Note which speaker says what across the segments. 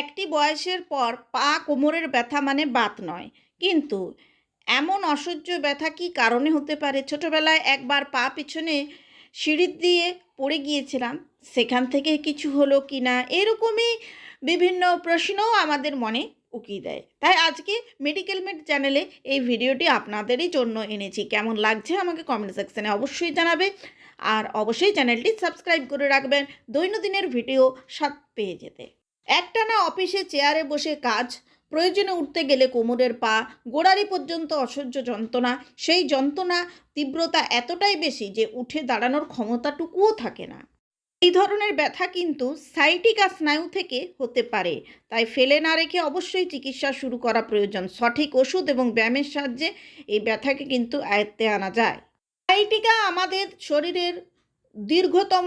Speaker 1: একটি বয়সের পর পা কোমরের ব্যথা মানে বাত নয়। কিন্তু এমন অসহ্য ব্যথা কি কারণে হতে পারে? ছোটবেলায় একবার পা পিছনে সিঁড়ি দিয়ে পড়ে গিয়েছিলাম। সেখান থেকে কিছু হলো কি না এরকমই বিভিন্ন প্রশ্নও আমাদের মনে উকিয়ে দেয়। তাই আজকে মেডিকেল মেড চ্যানেলে এই ভিডিওটি আপনাদেরই জন্য এনেছি। কেমন লাগছে আমাকে কমেন্ট সেকশানে অবশ্যই জানাবে। আর অবশ্যই চ্যানেলটি সাবস্ক্রাইব করে রাখবেন। দৈনন্দিনের ভিডিও সাত পেয়ে যেতে। একটানা অফিসে চেয়ারে বসে কাজ, প্রয়োজনে উঠতে গেলে কোমরের পা গোড়ারি পর্যন্ত অসহ্য যন্ত্রণা, সেই যন্ত্রণা তীব্রতা এতটাই বেশি যে উঠে দাঁড়ানোর ক্ষমতাটুকুও থাকে না। এই ধরনের ব্যথা কিন্তু সাইটিকা স্নায়ু থেকে হতে পারে, তাই ফেলে না রেখে অবশ্যই চিকিৎসা শুরু করা প্রয়োজন। সঠিক ওষুধ এবং ব্যায়ামের সাহায্যে এই ব্যথাকে কিন্তু আয়ত্তে আনা যায়। সাইটিকা আমাদের শরীরের দীর্ঘতম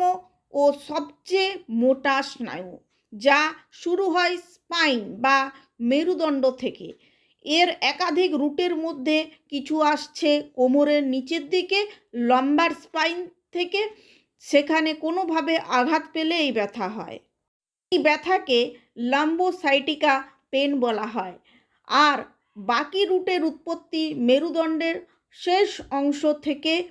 Speaker 1: ও সবচেয়ে মোটা স্নায়ু। যা শুরু হয় স্পাইন বা মেরুদণ্ড থেকে। এর একাধিক রুটের মধ্যে কিছু আসছে কোমরের নিচের দিকে, লম্বার স্পাইন থেকে। সেখানে কোনোভাবে আঘাত পেলে এই ব্যথা হয়। এই ব্যথাকে লাম্বোসাইটিকা পেন বলা হয়। আর বাকি রুটের উৎপত্তি মেরুদণ্ডের শেষ অংশ থেকে,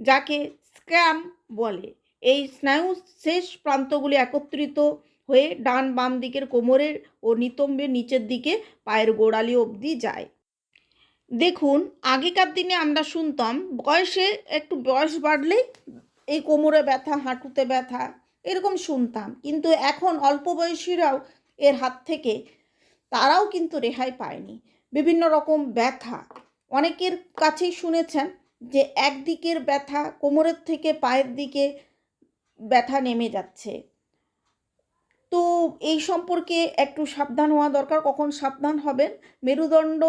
Speaker 1: যাকে স্ক্যাম বলে। এই স্নায়ু শেষ প্রান্তগুলি একত্রিত হয়ে ডান বাম দিকের কোমরের ও নিতম্বের নিচের দিকে পায়ের গোড়ালি অবধি যায়। দেখুন, আগেকার দিনে আমরা শুনতাম, বয়সে একটু বয়স বাড়লেই এই কোমরে ব্যথা, হাঁটুতে ব্যথা, এরকম শুনতাম। কিন্তু এখন অল্প বয়সীরাও এর হাত থেকে তারাও কিন্তু রেহাই পায়নি। বিভিন্ন রকম ব্যথা। অনেকের কাছেই শুনেছেন যে একদিকের ব্যথা কোমরের থেকে পায়ের দিকে ব্যথা নেমে যাচ্ছে। তো এই সম্পর্কে একটু সাবধান হওয়া দরকার। কখন সাবধান হবেন? মেরুদণ্ড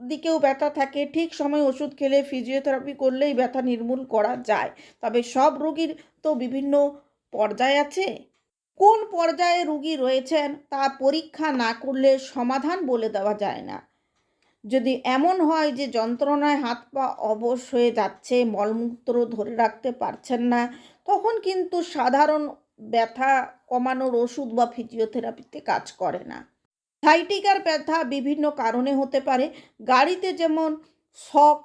Speaker 1: দিকেও ব্যথা থাকে। ঠিক সময় ওষুধ খেলে ফিজিওথেরাপি করলেই ব্যথা নির্মূল করা যায়। তবে সব রোগীর তো বিভিন্ন পর্যায় আছে। কোন পর্যায়ে রুগী রয়েছেন তা পরীক্ষা না করলে সমাধান বলে দেওয়া যায় না। যদি এমন হয় যে যন্ত্রণায় হাত পা অবশ হয়ে যাচ্ছে, মলমূত্র ধরে রাখতে পারছেন না, তখন কিন্তু সাধারণ ব্যথা কমানোর ওষুধ বা ফিজিওথেরাপিতে কাজ করে না। সাইটিকার ব্যথা বিভিন্ন কারণে হতে পারে। গাড়িতে যেমন শক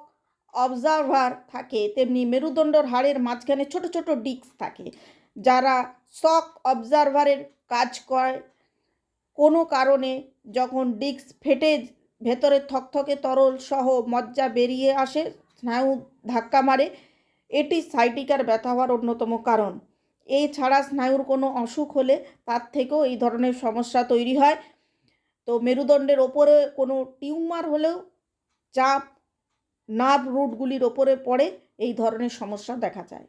Speaker 1: অবজারভার থাকে, তেমনি মেরুদণ্ডর হাড়ের মাঝখানে ছোট ছোট ডিস্ক থাকে। যারা শক অবজারভারের কাজ করে, কোনো কারণে যখন ডিস্ক ফেটে ভেতরে থকথকে তরল সহ মজ্জা বেরিয়ে আসে, স্নায়ু ধাক্কা মারে, এটি সাইটিকার ব্যথা হওয়ার অন্যতম কারণ। এছাড়া স্নায়ুর কোনো অসুখ হলে তার থেকেও এই ধরনের সমস্যা তৈরি হয়। তো মেরুদণ্ডের ওপরে কোনো টিউমার হলেও চাপ নার্ভ রুটগুলির ওপরে পড়ে এই ধরনের সমস্যা দেখা যায়।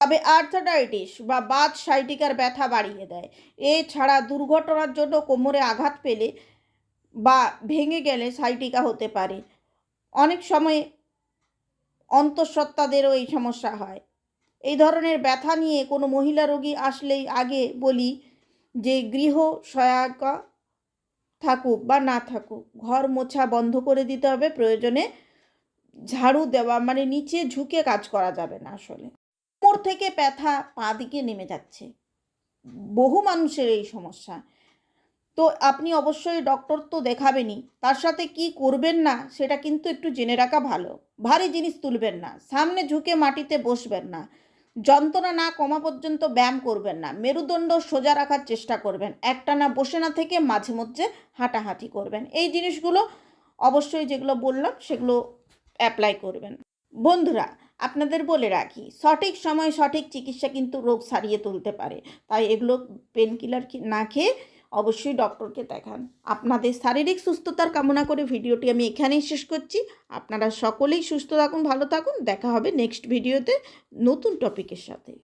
Speaker 1: তবে আর্থাডাইটিস বা বাত সাইটিকার ব্যথা বাড়িয়ে দেয়। এছাড়া দুর্ঘটনার জন্য কোমরে আঘাত পেলে বা ভেঙে গেলে সাইটিকা হতে পারে। অনেক সময় অন্তঃসত্ত্বাদেরও এই সমস্যা হয়। এই ধরনের ব্যথা নিয়ে কোনো মহিলা রোগী আসলেই আগে বলি যে গৃহ সহায়িকা থাকুক বা না থাকুক, ঘর মোছা বন্ধ করে দিতে হবে, প্রয়োজনে ঝাড়ু দেওয়া মানে নিচে ঝুঁকে কাজ করা যাবে না আসলে। কোমর থেকে ব্যথা পা দিকে নেমে যাচ্ছে। বহু মানুষের এই সমস্যা। তো আপনি অবশ্যই ডক্টর তো দেখাবেনই, তার সাথে কি করবেন না সেটা কিন্তু একটু জেনে রাখা ভালো। ভারী জিনিস তুলবেন না, সামনে ঝুঁকে মাটিতে বসবেন না। যন্ত্রণা না কমা পর্যন্ত ব্যায়াম করবেন না। মেরুদণ্ড সোজা রাখার চেষ্টা করবেন। একটানা বসে না থেকে মাঝে মধ্যে হাঁটাহাঁটি করবেন। এই জিনিসগুলো অবশ্যই যেগুলো বললাম, সেগুলো অ্যাপ্লাই করবেন। বন্ধুরা, আপনাদের বলে রাখি, সঠিক সময় সঠিক চিকিৎসা কিন্তু রোগ সারিয়ে তুলতে পারে। তাই এগুলো পেন কিলার না খেয়ে অবশ্যই ডক্টরকে দেখান। আপনাদের শারীরিক সুস্থতার কামনা করে ভিডিওটি আমি এখানেই শেষ করছি। আপনারা সকলেই সুস্থ থাকুন, ভালো থাকুন। দেখা হবে নেক্সট ভিডিওতে নতুন টপিকের সাথে।